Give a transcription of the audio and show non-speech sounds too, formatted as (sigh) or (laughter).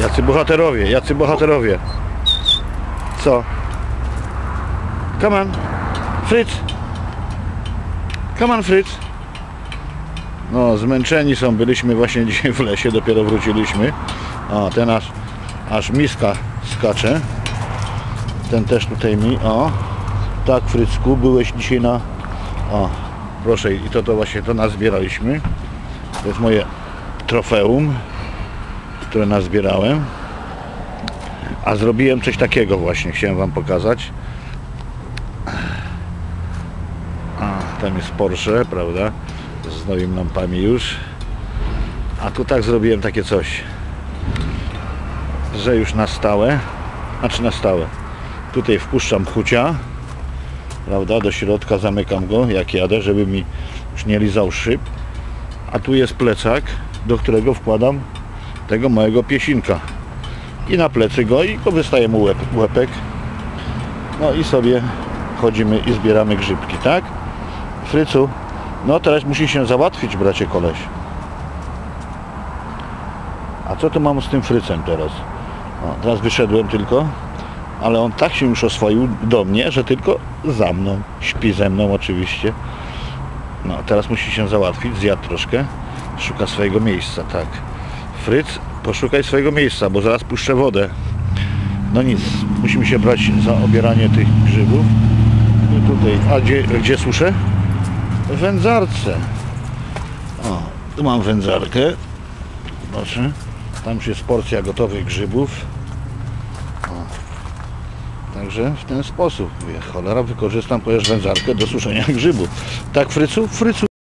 Jacy bohaterowie, jacy bohaterowie. Co? Come on. Fritz. Come on, Fritz. No, zmęczeni są. Byliśmy właśnie (laughs) dzisiaj w lesie, dopiero wróciliśmy. O, ten aż, aż miska skacze. Ten też tutaj mi. O, tak, Frycku, byłeś dzisiaj na. O, proszę, i to, to właśnie to nazbieraliśmy. To jest moje trofeum, które nazbierałem. A zrobiłem coś takiego właśnie, chciałem Wam pokazać. A, tam jest Porsche, prawda? Z nowymi lampami już. A tu tak zrobiłem takie coś, że już na stałe, znaczy na stałe. Tutaj wpuszczam pchucia, prawda? Do środka zamykam go, jak jadę, żeby mi już nie lizał szyb. A tu jest plecak, do którego wkładam tego małego piesinka. I na plecy go i go wystaje mu łeb, łepek. No i sobie chodzimy i zbieramy grzybki, tak? Frycu, no teraz musi się załatwić, bracie koleś. A co tu mam z tym frycem teraz? O, teraz wyszedłem tylko, ale on tak się już oswoił do mnie, że tylko za mną, śpi ze mną oczywiście. No, teraz musi się załatwić, zjadł troszkę, szuka swojego miejsca, tak. Fryc, poszukaj swojego miejsca, bo zaraz puszczę wodę. No nic, musimy się brać za obieranie tych grzybów. I tutaj, a gdzie, gdzie suszę? W wędzarce. O, tu mam wędzarkę. Proszę. Tam już jest porcja gotowych grzybów. O. Także w ten sposób, cholera, wykorzystam powiesz wędzarkę do suszenia (laughs) grzybów. Tak, Frycu? Frycu,